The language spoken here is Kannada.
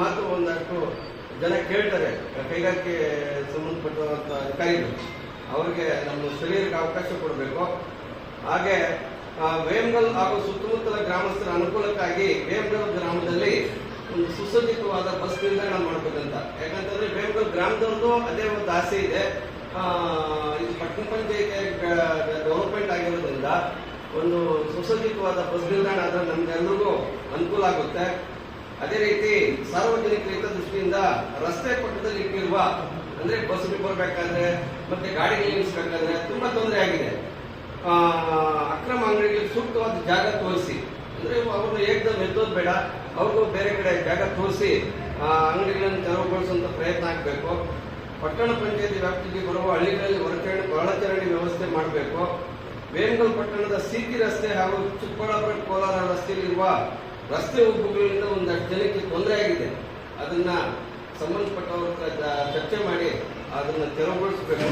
ಮಾತು ಒಂದಷ್ಟು ಜನ ಕೇಳ್ತಾರೆ, ಕೈಗಾರಿಕೆ ಸಂಬಂಧಪಟ್ಟಂತ ಅಧಿಕಾರಿಗಳು. ಅವರಿಗೆ ನಮ್ಮ ಸ್ಥಳೀಯರಿಗೆ ಅವಕಾಶ ಕೊಡಬೇಕು. ಹಾಗೆ ವೇಮಗಲ್ ಹಾಗೂ ಸುತ್ತಮುತ್ತಲ ಗ್ರಾಮಸ್ಥರ ಅನುಕೂಲಕ್ಕಾಗಿ ವೇಮಗಲ್ ಗ್ರಾಮದಲ್ಲಿ ಒಂದು ಸುಸಜ್ಜಿತವಾದ ಬಸ್ ನಿಲ್ದಾಣ ಮಾಡಬೇಕಂತ. ಯಾಕಂತಂದ್ರೆ ವೇಮಗಲ್ ಗ್ರಾಮದೊಂದು ಅದೇ ಒಂದು ಆಸೆ ಇದೆ. ಇದು ಪಟ್ಟಣ ಪಂಚಾಯತ್ ಡೆವಲಪ್ಮೆಂಟ್ ಆಗಿರೋದ್ರಿಂದ ಒಂದು ಸುಸಜ್ಜಿತವಾದ ಬಸ್ ನಿಲ್ದಾಣ ಆದರೆ ನಮ್ಗೆಲ್ರಿಗೂ ಅನುಕೂಲ ಆಗುತ್ತೆ. ಅದೇ ರೀತಿ ಸಾರ್ವಜನಿಕ ಹಿತದೃಷ್ಟಿಯಿಂದ ರಸ್ತೆ ಪಕ್ಕದಲ್ಲಿ ಇಟ್ಟಿರುವ, ಅಂದ್ರೆ ಬಸ್ ಬರ್ಬೇಕಾದ್ರೆ, ಮತ್ತೆ ಗಾಡಿ ನಿಲ್ಲಿಸಬೇಕಾದ್ರೆ ತುಂಬಾ ತೊಂದರೆ ಆಗಿದೆ. ಅಕ್ರಮ ಅಂಗಡಿಗಳಿಗೆ ಸೂಕ್ತವಾದ ಜಾಗ ತೋರಿಸಿ, ಅಂದ್ರೆ ಅವ್ರನ್ನ ಏಕದಮ್ ಎದ್ದೋದು ಬೇಡ, ಅವ್ರಿಗೂ ಬೇರೆ ಕಡೆ ಜಾಗ ತೋರಿಸಿ ಅಂಗಡಿಗಳನ್ನು ತೆರವುಗೊಳಿಸುವಂತ ಪ್ರಯತ್ನ ಆಗಬೇಕು. ಪಟ್ಟಣ ಪಂಚಾಯತಿ ವ್ಯಾಪ್ತಿಗೆ ಬರುವ ಹಳ್ಳಿಗಳಲ್ಲಿ ಹೊರಚರಣೆ ಒಳಚರಣೆ ವ್ಯವಸ್ಥೆ ಮಾಡಬೇಕು. ವೇಮಗಲ್ ಪಟ್ಟಣದ ಸಿಟಿ ರಸ್ತೆ ಹಾಗೂ ಚಿಕ್ಕಬಳ್ಳಾಪುರ ಕೋಲಾರ ರಸ್ತೆಯಲ್ಲಿರುವ ರಸ್ತೆ ಉಬ್ಬುಗಳಿಂದ ಒಂದಷ್ಟು ಜನಕ್ಕೆ ತೊಂದರೆ ಆಗಿದೆ. ಅದನ್ನ ಸಂಬಂಧಪಟ್ಟವ್ರ ಚರ್ಚೆ ಮಾಡಿ ಅದನ್ನ ತೆರವುಗೊಳಿಸಬೇಕು.